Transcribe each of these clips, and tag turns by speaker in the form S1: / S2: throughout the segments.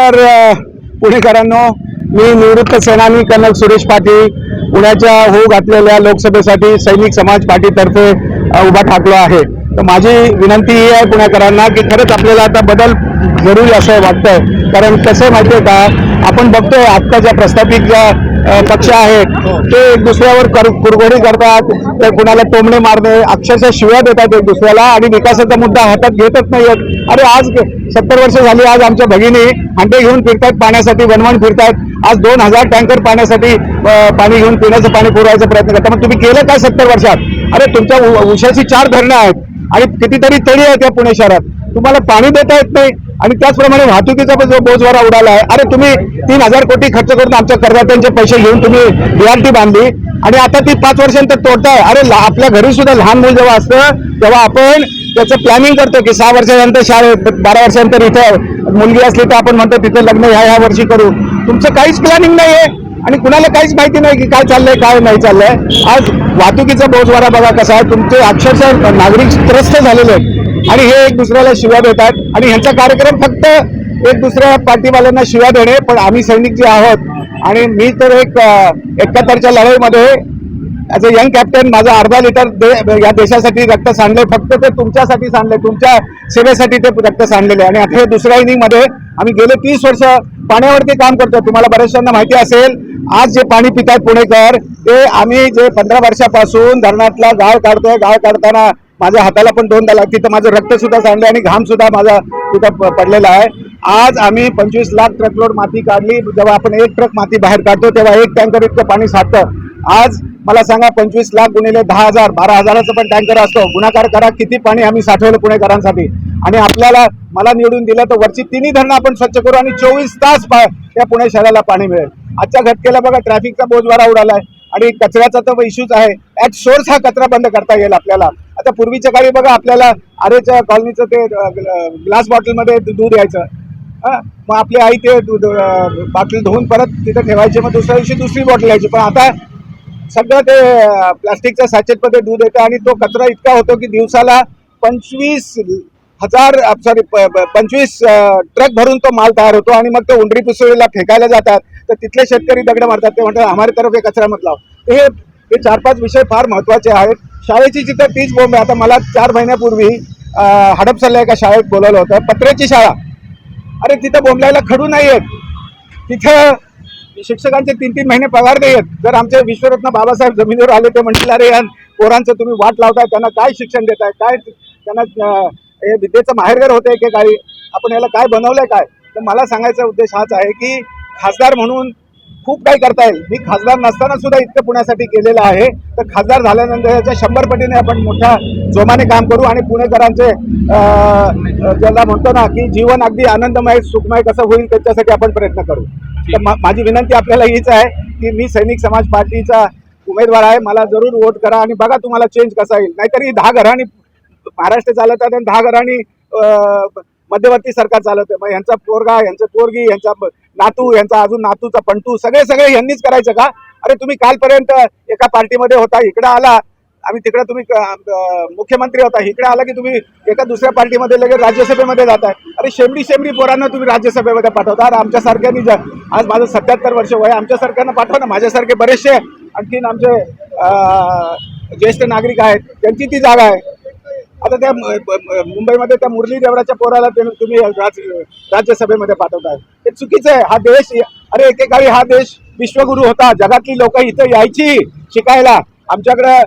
S1: तर पुणेकरांनो मी निवृत्त सेनानी कर्नल सुरेश पाटील पुण्याच्या होऊ घातलेल्या लोकसभेसाठी सैनिक समाज पार्टीतर्फे उभा ठाकलो आहे. तर माझी विनंती ही आहे पुणेकरांना की खरंच आपल्याला आता बदल जरुरी असं वाटतंय. कारण कसं आहे का? आपण बघतोय आत्ताच्या प्रस्थापित ज्या पक्ष आहेत. ते एक दुसऱ्यावर कुरघोडी करतात. ते कुणाला टोमणे मारणे अक्षरशः शिव्या देतात एक दुसऱ्याला आणि विकासाचा मुद्दा हातात घेतच नाहीयेत. अरे आज सत्तर वर्ष झाली आज आमच्या भगिनी हंडे घेऊन फिरतात पाण्यासाठी वनवण फिरतात आज दोन हजार टँकर पाण्यासाठी पाणी घेऊन पिण्याचं पाणी पुरवायचा प्रयत्न करता मग तुम्ही केलं काय सत्तर वर्षात? अरे तुमच्या उशाची चार धरणं आहेत. आणि कितीतरी तळी आहेत या पुणे शहरात. तुम्हाला पाणी देता येत नाही. आणि त्याचप्रमाणे वाहतुकीचा पण जो बोजवारा उडाला आहे अरे तुम्ही तीन हजार कोटी खर्च करून आमच्या करदात्यांचे पैसे घेऊन तुम्ही डीआरटी बांधली. आणि आता ती पाच वर्षांतर तोडताय. अरे आपल्या घरी सुद्धा लहान मूल जेव्हा असतं तेव्हा आपण त्याचं प्लॅनिंग करतो की सहा वर्षानंतर शाळेत बारा वर्षानंतर इथं मुलगी असली तर आपण म्हणतो तिथं लग्न ह्या ह्या वर्षी करू. तुमचं काहीच प्लॅनिंग नाहीये. आणि कुणाला काहीच माहिती नाही की काय चाललंय काय नाही चाललंय. आज वाहतुकीचा बोजवारा बघा कसा आहे. तुमचे अक्षरशः नागरिक त्रस्त झालेले आहेत. आणि हे एक दुसऱ्याला शिव्या देतात. आणि ह्यांचा कार्यक्रम फक्त एक दुसऱ्या पाठीवाल्यांना शिव्या देणे पण आम्ही सैनिक जे आहोत आणि मी तर एक एकाहत्तरच्या लढाईमध्ये ॲज अ यंग कॅप्टन माझा अर्धा लिटर दे, या देशासाठी रक्त सांडले फक्त ते तुमच्यासाठी सांडले तुमच्या सेवेसाठी ते रक्त सांडलेले आणि आता हे दुसऱ्या इनिंगमध्ये आम्ही गेले तीस वर्ष पाण्यावरती काम करतो. तुम्हाला बऱ्याचशांना माहिती असेल आज जे पाणी पितात पुणेकर ते आम्ही जे पंधरा वर्षापासून धरणातला गाळ काढतोय. गाळ काढताना माझ्या हाताला पण दोन लागते तिथं माझं रक्तसुद्धा सांडलं सांडले आणि घामसुद्धा माझा तिथं प- पडलेला आहे. आज आम्ही पंचवीस लाख ट्रकलोड माती काढली. जेव्हा आपण एक ट्रक माती बाहेर काढतो तेव्हा एक टँकर इतकं पाणी साठतं. आज मला सांगा पंचवीस लाख गुणिले दहा हजार बारा हजाराचं पण टँकर असतो. गुणाकार करा किती पाणी आम्ही साठवलं पुणेकरांसाठी. आणि आपल्याला मला निवडून दिलं तर वरची तिन्ही धरणं आपण स्वच्छ करू आणि चोवीस तास पा- त्या पुणे शहराला पाणी मिळेल. आजच्या घटकेला बघा ट्रॅफिकचा बोजवारा आहे आणि कचऱ्याचा तर इश्यूच आहे. ऍट सोर्स हा कचरा बंद करता येईल आपल्याला. आता पूर्वीच्या काळी बघा आपल्याला आरेच्या कॉलनीचं ते ग्लास बॉटलमध्ये दूध यायचं. हां? मग आपली आई ते दूध बाटली धुवून परत तिथे ठेवायची मग दुसऱ्या दिवशी दुसरी बॉटल यायची. पण आता सगळं ते प्लास्टिकच्या सॅचेटमध्ये दूध येतं आणि तो कचरा इतका होतो की दिवसाला पंचवीस हजार सॉरी पंचवीस ट्रक भरून तो माल तयार होतो आणि मग ते उंडरी पिसोळीला फेकायला जातात. तर तिथले शेतकरी दगड मारतात. ते म्हणतात हमारे तरफ हे कचरा मत लाव हे हे चार पाच विषय फार महत्त्वाचे आहेत. शाळेची जिथं तीच बोंब आहे आता मला चार महिन्यापूर्वी अं, हडपसरला एका शाळेत बोलवलं होतं पत्र्याची शाळा. अरे तिथं बोंबलायला खडू नाही आहेत तिथं शिक्षकांचे तीन तीन महिने पगार नाही आहेत जर आमचे विश्वरत्न बाबासाहेब जमिनीवर आले ते म्हणतील अरे या पोरांचं तुम्ही वाट लावताय त्यांना काय शिक्षण देताय? काय त्यांना हे विद्येचं माहेरघर होतं एकेकाळी आपण याला काय बनवलंय काय? तर मला सांगायचा उद्देश हाच आहे की खासदार म्हणून खूप काही करता येईल. मी खासदार नसताना सुद्धा इतकं पुण्यासाठी केलेलं आहे. तर खासदार झाल्यानंतर याच्या शंभर पटीने आपण मोठ्या जोमाने काम करू आणि पुणेकरांचे ज्याला म्हणतो ना की जीवन अगदी आनंदमय सुखमय कसं होईल त्याच्यासाठी आपण प्रयत्न करू. तर मा- माझी विनंती आपल्याला हीच आहे की मी सैनिक समाज पार्टीचा उमेदवार आहे. मला जरूर वोट करा आणि बघा तुम्हाला चेंज कसा येईल. नाहीतरी दहा घरांनी महाराष्ट्र चालवतात आणि दहा घरांनी अं, मध्यवर्ती सरकार चालवते मग यांचा पोरगा यांचं पोरगी यांचा नातू यांचा अजून नातूचा पंटू सगळे सगळे यांनीच करायचं का? अरे तुम्ही कालपर्यंत एका पार्टीमध्ये होता इकडे आला. आम्ही तिकडे तुम्ही मुख्यमंत्री होता इकडे आला की तुम्ही एका दुसऱ्या पार्टीमध्ये लगेच राज्यसभेमध्ये जाताय. अरे शेमडी शेमडी पोरांना तुम्ही राज्यसभेमध्ये पाठवता. अरे आमच्यासारख्यांनी ज- आज माझं सत्याहत्तर वर्ष वय आमच्यासारख्यांना पाठवा ना. माझ्यासारखे बरेचसे आणखीन आमचे ज्येष्ठ नागरिक आहेत त्यांची ती जागा आहे. आता त्या मुंबईमध्ये त्या मुरली देवराच्या पोराला ते तुम्ही राज राज्यसभेमध्ये पाठवताय. ते चुकीचं आहे. हा देश अरे एकेकाळी हा देश विश्वगुरु होता. जगातली लोक इथं यायची शिकायला. आमच्याकडे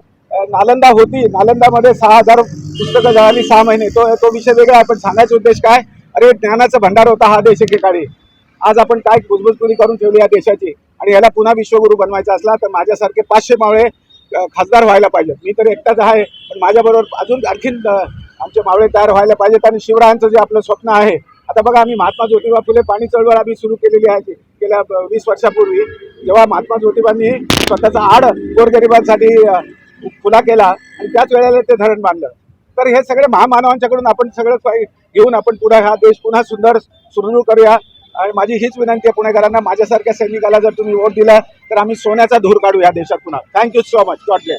S1: नालंदा होती. नालंदामध्ये सहा हजार पुस्तकं जळाली सहा महिने. तो तो विषय वेगळा आहे पण सांगायचा उद्देश काय? अरे ज्ञानाचा भंडार होता हा देश एकेकाळी आज आपण काय कुजबुजपुरी करून ठेवली या देशाची? आणि याला पुन्हा विश्वगुरु बनवायचा असला तर माझ्यासारखे पाचशे मावळे खासदार व्हायला पाहिजेत. मी तर एकटाच आहे पण माझ्याबरोबर अजून आणखीन आमचे मावळे तयार व्हायला पाहिजेत आणि शिवरायांचं जे आपलं स्वप्न आहे. आता बघा आम्ही महात्मा ज्योतिबा फुले पाणी चळवळ आम्ही सुरू केलेली आहे. गेल्या वीस वर्षापूर्वी जेव्हा महात्मा ज्योतिबांनी स्वतःचा आड गोरगरिबांसाठी खुला केला आणि त्याच वेळेला ते धरण बांधलं. तर हे सगळे महामानवांच्याकडून आपण सगळं घेऊन आपण पुढे हा देश पुन्हा सुंदर सुरू करूया. आणि माझी हीच विनंती आहे पुणेकरांना माझ्यासारख्या सैनिकाला जर तुम्ही वोट दिला तर आम्ही सोन्याचा धूर काढू या देशात पुन्हा. Thank you so much God bless